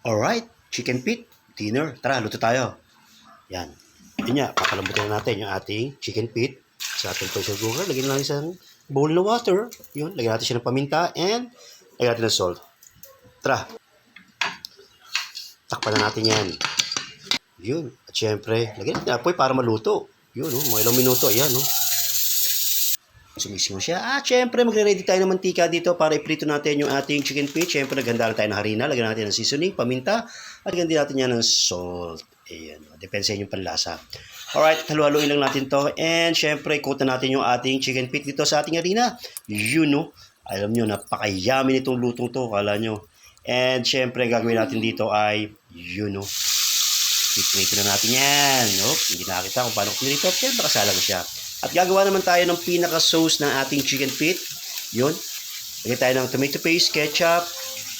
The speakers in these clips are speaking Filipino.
Alright, chicken feet, dinner. Tara, luto tayo. Yan. Yun nga, papalambutin na natin yung ating chicken feet sa ating pressure cooker. Lagyan lang isang bowl na water. Yun, lagyan natin siya ng paminta and lagyan natin ng salt. Tara. Takpan na natin yan. Yun. At syempre, lagyan natin apoy para maluto. Yun, oh, mga ilang minuto. Ayan, oh. Sumisingaw siya. At syempre, magre-ready tayo ng mantika dito para iprito natin yung ating chicken feet. Syempre, naganda tayo ng harina. Lagyan natin ng seasoning, paminta, at din natin yan ng salt. Ayan. Depende sa inyong panlasa. Alright, halu-haluin lang natin to. And syempre, coat na natin yung ating chicken feet dito sa ating harina. Yun, no? Alam nyo, napaka-yummy nitong lutong to. Kala nyo. And syempre, gagawin natin dito ay, yun, no? Iprito na natin yan. No? Hindi nakita kung paano pinrito. Siyempre, kasala ko siya. At gagawa naman tayo ng pinaka-sauce ng ating chicken feet. Yun. Lagyan tayo ng tomato paste, ketchup,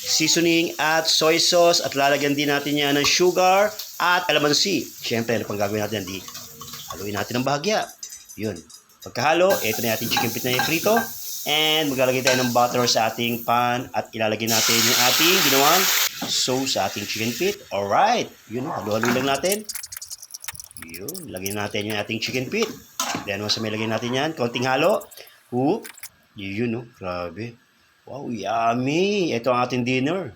seasoning, at soy sauce. At lalagyan din natin yan ng sugar at calamansi. Siyempre, ano pang gagawin natin? Di, haluin natin ng bahagya. Yun. Pagkahalo, ito na yung ating chicken feet na iprito. And maglalagay tayo ng butter sa ating pan at ilalagay natin yung ating ginawang sauce sa ating chicken feet. Alright. Yun, halo-halo lang natin. Yun, lagyan natin yung ating chicken feet. Then, once may lagyan natin yan, konting halo. Whoop. Yun, no? Grabe. Wow, yummy. Ito ang ating dinner.